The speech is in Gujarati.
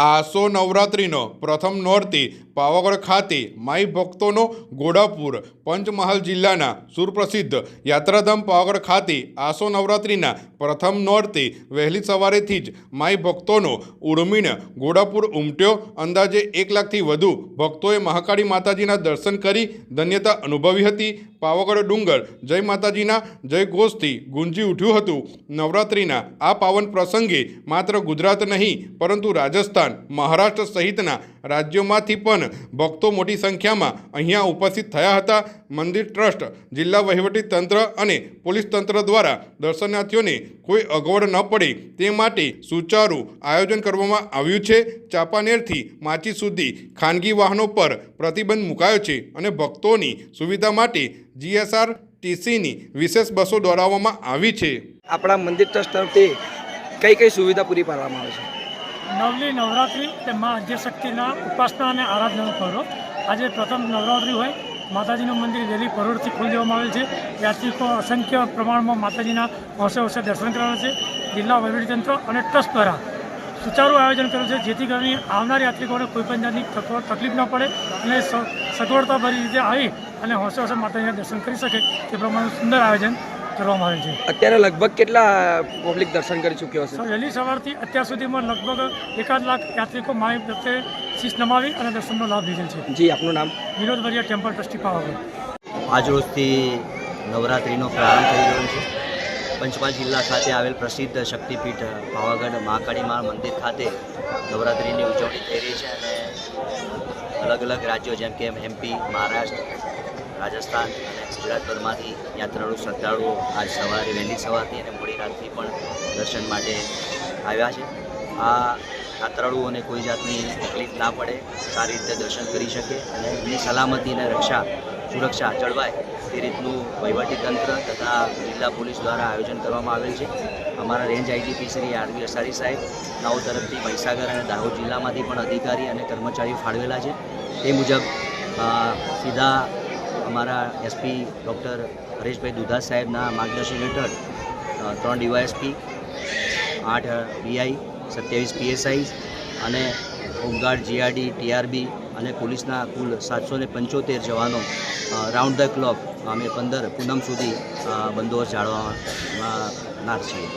આસો નવરાત્રિનો પ્રથમ નોરતી પાવાગઢ ખાતે માઈ ભક્તોનો ગોડાપુર પંચમહાલ જિલ્લાના સુપ્રસિદ્ધ યાત્રાધામ પાવાગઢ ખાતે આસો નવરાત્રિના પ્રથમ નોરતે વહેલી સવારેથી જ માઈ ભક્તોનો ઉર્મીને ગોડાપુર ઉમટ્યો. અંદાજે એક લાખથી વધુ ભક્તોએ મહાકાળી માતાજીના દર્શન કરી ધન્યતા અનુભવી હતી. પાવાગઢ ડુંગર જય માતાજીના જય ઘોષથી ગુંજી ઉઠ્યું હતું. નવરાત્રિના આ પાવન પ્રસંગે માત્ર ગુજરાત નહીં, પરંતુ રાજસ્થાન, મહારાષ્ટ્ર સહિતના રાજ્યોમાંથી પણ ભક્તો મોટી સંખ્યામાં અહીંયા ઉપસ્થિત થયા હતા. મંદિર ટ્રસ્ટ, જિલ્લા વહીવટી તંત્ર અને પોલીસ તંત્ર દ્વારા દર્શનાર્થીઓને કોઈ અગવડ ન પડે. તે માટે સુચારુ આયોજન કરવામાં આવ્યું છે. ચાંપાનેરથી માચી સુધી ખાનગી વાહનો પર પ્રતિબંધ મુકાયો છે અને ભક્તોની સુવિધા માટે જીએસઆર ટીસીની વિશેષ બસો દોડાવવામાં આવી છે. આપણા મંદિર ટ્રસ્ટ તરફથી કઈ કઈ સુવિધા પૂરી પાડવામાં આવે છે? નવલી નવરાત્રિ તે મા અધ્યશક્તિના ઉપાસના અને આરાધનાનો પર્વ. આજે પ્રથમ નવરાત્રિ હોય, માતાજીનું મંદિર વહેલી પરોળથી ખોલી દેવામાં આવેલ છે. યાત્રિકો અસંખ્ય પ્રમાણમાં માતાજીના હોંશે હોંશે દર્શન કરાવે છે. જિલ્લા વહીવટીતંત્ર અને ટ્રસ્ટ દ્વારા સુચારું આયોજન કર્યું છે, જેથી કરીને આવનાર યાત્રિકોને કોઈ પણ જાતની તક- તકલીફ ન પડે અને સગવડતાભરી રીતે આવી અને હોંશે હોંશે માતાજીના દર્શન કરી શકે. તે પ્રમાણે સુંદર આયોજન કરવામાં આવેલ છે. અત્યારે લગભગ કેટલા પબ્લિક દર્શન કરી ચૂક્યો હશે? વહેલી સવારથી અત્યાર સુધીમાં લગભગ એકાદ લાખ યાત્રિકો માય પ્રત્યે શીશ નમાવી અને દર્શનનો લાભ લીધેલ છે. જી આપનું નામ? Vinod Variya temple trustee Pavagadh. આજરોજથી નવરાત્રિનો પ્રારંભ થઈ રહ્યો છે. પંચમહાલ જિલ્લા ખાતે આવેલ પ્રસિદ્ધ શક્તિપીઠ પાવાગઢ મહાકાળી મા મંદિર ખાતે નવરાત્રિની ઉજવણી થઈ રહી છે અને અલગ અલગ રાજ્યો જેમ કે એમપી મહારાષ્ટ્ર રાજસ્થાન અને ગુજરાતભરમાંથી યાત્રાળુ શ્રદ્ધાળુઓ આજ સવારે વહેલી સવારથી અને મોડી રાતથી પણ દર્શન માટે આવ્યા છે. આ યાત્રાળુઓને કોઈ જાતની તકલીફ ના પડે, સારી રીતે દર્શન કરી શકે અને એમની સલામતી અને રક્ષા, સુરક્ષા જળવાય તે રીતનું વહીવટીતંત્ર તથા જિલ્લા પોલીસ દ્વારા આયોજન કરવામાં આવેલ છે. અમારા range IGP Shri RV Asari સાહેબ, નાઓ તરફથી મહીસાગર અને દાહોદ જિલ્લામાંથી પણ અધિકારી અને કર્મચારીઓ ફાળવેલા છે. તે મુજબ સીધા અમારા એસપી ડૉક્ટર હરેશભાઈ દુધા સાહેબના માર્ગદર્શન હેઠળ ત્રણ ડીવાયએસપી આઠ પીઆઈ સત્યાવીસ પીએસઆઈ અને હોમગાર્ડ જીઆરડી ટીઆરબી અને પોલીસના કુલ સાતસો ને પંચોતેર જવાનો રાઉન્ડ ધ ક્લોક, અમે પંદર પૂનમ સુધી બંદોબસ્ત જાળવવાના છીએ